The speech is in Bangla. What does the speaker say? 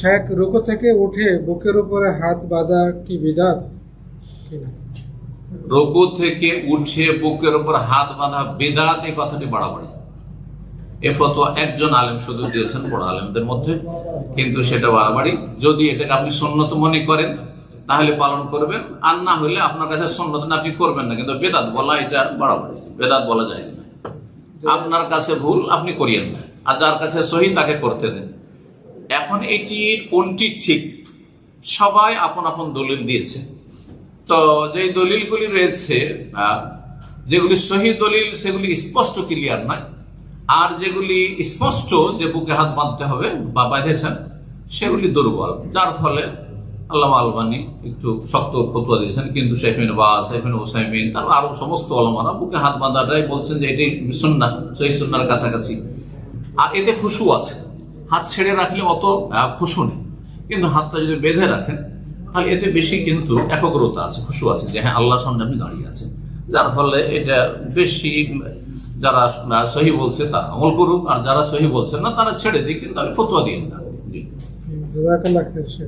শেখ রুকু থেকে উঠে বুকের উপরে হাত বাঁধা কি বিদাত রুকু থেকে উঠে বুকের উপর হাত বাঁধা বেদাত এই কথাটি বাড়াবাড়ি এ ফতোয়া একজন আলেম শুধু দিয়েছেন বড় আলেমদের মধ্যে, কিন্তু সেটা বাড়াবাড়ি যদি এটাকে আপনি সন্ন্যত মনে করেন, তাহলে পালন করবেন। আর না হলে আপনার কাছে সন্ন্যত আপনি করবেন না। কিন্তু বেদাত বলা এটা বাড়াবাড়ি বেদাত বলা যায় না। আপনার কাছে ভুল, আপনি করিয়েন না। আর যার কাছে সহি, তাকে করতে দেন। এখন এটি কোনটি ঠিক? সবাই আপন আপন দলিল দিয়েছে। তো যে দলিলগুলি রয়েছে যেগুলি সহি দলিল, সেগুলি স্পষ্ট ক্লিয়ার নয়। আর যেগুলি স্পষ্ট যে বুকে হাত বাঁধতে হবে বা বাঁধেছেন, সেগুলি দুর্বল। যার ফলে আল্লাহ আলবানি একটু শক্ত ফতুয়া দিয়েছেন, কিন্তু শেফিন বা শেফিন ওসাইমিন তারপর আরও সমস্ত আলমারা বুকে হাত বাঁধাটাই বলছেন যে এটি সুন্না সহি সুন্নার কাছাকাছি। আর এতে খুশু আছে। হাত ছেড়ে রাখলে অত খুশু নেই। কিন্তু হাতটা যদি বেঁধে রাখেন, তাহলে এতে বেশি কিন্তু একগ্রতা আছে, খুশু আছে যে হ্যাঁ আল্লাহর সামনে আপনি দাঁড়িয়ে আছেন। যার ফলে এটা বেশি, যারা সহি বলছে তারা আমল করুক, আর যারা সহি বলছেন না, তারা ছেড়ে দিক, কিন্তু আমি ফতুয়া দিন না জি।